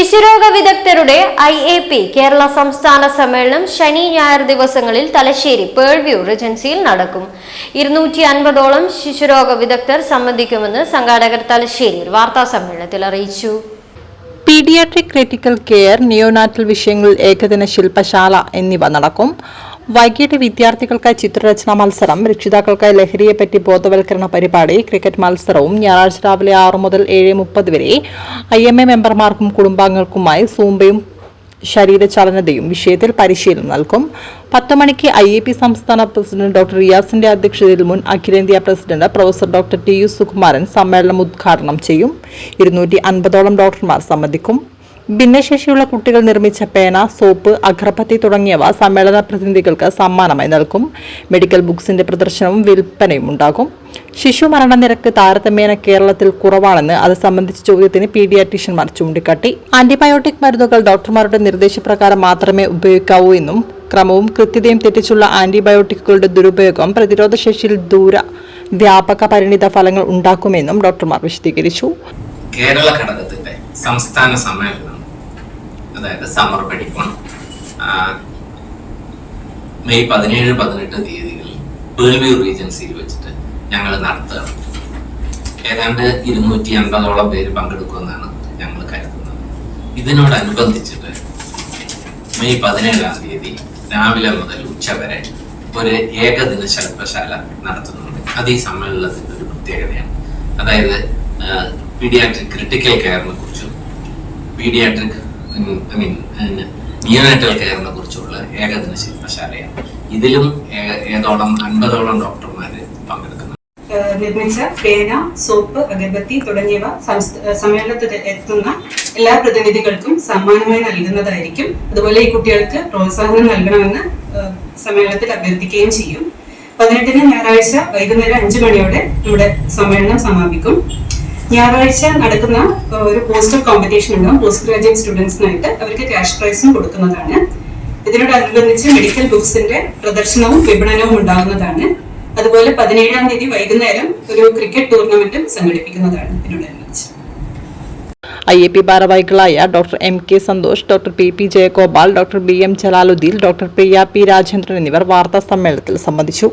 ശിശുരോഗ വിദഗ്ധരുടെ I A P Kerala സംസ്ഥാന സമ്മേളനം ശനി ഞായർ ദിവസങ്ങളിൽ തലശ്ശേരി പേൾവ്യൂ റിജൻസിയിൽ നടക്കും. ഇരുന്നൂറ്റി അൻപതോളം ശിശുരോഗ വിദഗ്ധർ സംബന്ധിക്കുമെന്ന് സംഘാടകർ തലശ്ശേരിയിൽ വാർത്താ സമ്മേളനത്തിൽ അറിയിച്ചു. പീഡിയാട്രിക് ക്രിറ്റിക്കൽ കെയർ നിയോനാറ്റൽ വിഷയങ്ങളിൽ ഏകദിന ശില്പശാല എന്നിവ നടക്കും. വൈകിട്ട് വിദ്യാർത്ഥികൾക്കായി ചിത്രരചനാ മത്സരം രക്ഷിതാക്കൾക്കായി ലഹരിയെപ്പറ്റി ബോധവൽക്കരണ പരിപാടി ക്രിക്കറ്റ് മത്സരവും ഞായറാഴ്ച രാവിലെ ആറ് മുതൽ ഏഴ് മുപ്പത് വരെ. ഐ എം എ മെമ്പർമാർക്കും കുടുംബാംഗങ്ങൾക്കുമായി സൂംബയും ശരീരചലനതയും വിഷയത്തിൽ പരിശീലനം നൽകും. പത്ത് മണിക്ക് ഐ എ പി സംസ്ഥാന പ്രസിഡന്റ് ഡോക്ടർ റിയാസിന്റെ അധ്യക്ഷതയിൽ മുൻ അഖിലേന്ത്യാ president professor doctor T U Sukumaran സമ്മേളനം ഉദ്ഘാടനം ചെയ്യും. ഇരുന്നൂറ്റി അൻപതോളം ഡോക്ടർമാർ സംബന്ധിക്കും. ഭിന്നശേഷിയുള്ള കുട്ടികൾ നിർമ്മിച്ച പേന സോപ്പ് അഗർബത്തി തുടങ്ങിയവ സമ്മേളന പ്രതിനിധികൾക്ക് സമ്മാനമായി നൽകും. മെഡിക്കൽ ബുക്സിന്റെ പ്രദർശനവും വിൽപ്പനയും ഉണ്ടാകും. ശിശു മരണനിരക്ക് താരതമ്യേന കേരളത്തിൽ കുറവാണെന്ന് അത് സംബന്ധിച്ച ചോദ്യത്തിന് പീഡിയാട്രീഷ്യന്മാർ ചൂണ്ടിക്കാട്ടി. ആന്റിബയോട്ടിക് മരുന്നുകൾ ഡോക്ടർമാരുടെ നിർദ്ദേശപ്രകാരം മാത്രമേ ഉപയോഗിക്കാവൂ എന്നും ക്രമവും കൃത്യതയും തെറ്റിച്ചുള്ള ആന്റിബയോട്ടിക്കുകളുടെ ദുരുപയോഗം പ്രതിരോധശേഷിയിൽ ദൂര വ്യാപക പരിണിത ഫലങ്ങൾ ഉണ്ടാക്കുമെന്നും ഡോക്ടർമാർ വിശദീകരിച്ചു. കേരള ഘടകത്തിന്റെ സംസ്ഥാന സമ്മേളനം അതായത് സമ്മർ പഠിക്കും മെയ് പതിനേഴ് പതിനെട്ട് തീയതികളിൽ പേൾവ്യൂ റീജൻസിയിൽ വെച്ചിട്ട് ഞങ്ങൾ നടത്തുകയാണ് ഏതാണ്ട് ഇരുന്നൂറ്റി അൻപതോളം പേര് പങ്കെടുക്കുമെന്നാണ് ഞങ്ങൾ കരുതുന്നത്. ഇതിനോടനുബന്ധിച്ചിട്ട് മെയ് പതിനേഴാം തീയതി രാവിലെ മുതൽ ഉച്ച വരെ ഒരു ഏകദിന ശില്പശാല നടത്തുന്നുണ്ട്. അത് ഈ സമ്മേളനത്തിന്റെ ഒരു പ്രത്യേകതയാണ്. അതായത് പീഡിയാട്രിക് ക്രിട്ടിക്കൽ കെയറിനെ കുറിച്ചും പീഡിയാട്രിക് ഐ മീൻ നിയോനാറ്റൽ കെയറിനെ കുറിച്ചുള്ള ഏകദിന ശില്പശാലയാണ്. ഇതിലും ഏതോളം അൻപതോളം ഡോക്ടർമാര് പങ്കെടുക്കുന്നു. നിർമ്മിച്ച പേന സോപ്പ് അഗർബത്തി തുടങ്ങിയവ സമ്മേളനത്തിൽ എത്തുന്ന എല്ലാ പ്രതിനിധികൾക്കും സമ്മാനമായി നൽകുന്നതായിരിക്കും. അതുപോലെ ഈ കുട്ടികൾക്ക് പ്രോത്സാഹനം നൽകണമെന്ന് സമ്മേളനത്തിൽ അഭ്യർത്ഥിക്കുകയും ചെയ്യും. പതിനെട്ടിന് ഞായറാഴ്ച വൈകുന്നേരം അഞ്ചു മണിയോടെ ഇവിടെ സമ്മേളനം സമാപിക്കും. ഞായറാഴ്ച നടക്കുന്ന ഒരു പോസ്റ്റർ കോമ്പറ്റീഷൻ ഉണ്ടാവും പോസ്റ്റ് ഗ്രാജുവേറ്റ് സ്റ്റുഡൻസിനായിട്ട് അവർക്ക് ക്യാഷ് പ്രൈസും കൊടുക്കുന്നതാണ്. ഇതിനോടനുബന്ധിച്ച് മെഡിക്കൽ ബുക്സിന്റെ പ്രദർശനവും വിപണനവും ഉണ്ടാകുന്നതാണ്. അതുപോലെ പതിനേഴാം തീയതി വൈകുന്നേരം ഒരു ക്രിക്കറ്റ് ടൂർണമെന്റും സംഘടിപ്പിക്കുന്നതാണ് ഇതിനോടനുബന്ധിച്ച്. ഐ എ പി ഭാരവാഹികളായ doctor M K Santhosh doctor P P Jayagopal doctor B M Jalaluddin doctor Priya P Rajendran എന്നിവർ വാർത്താ സമ്മേളനത്തിൽ സംബന്ധിച്ചു.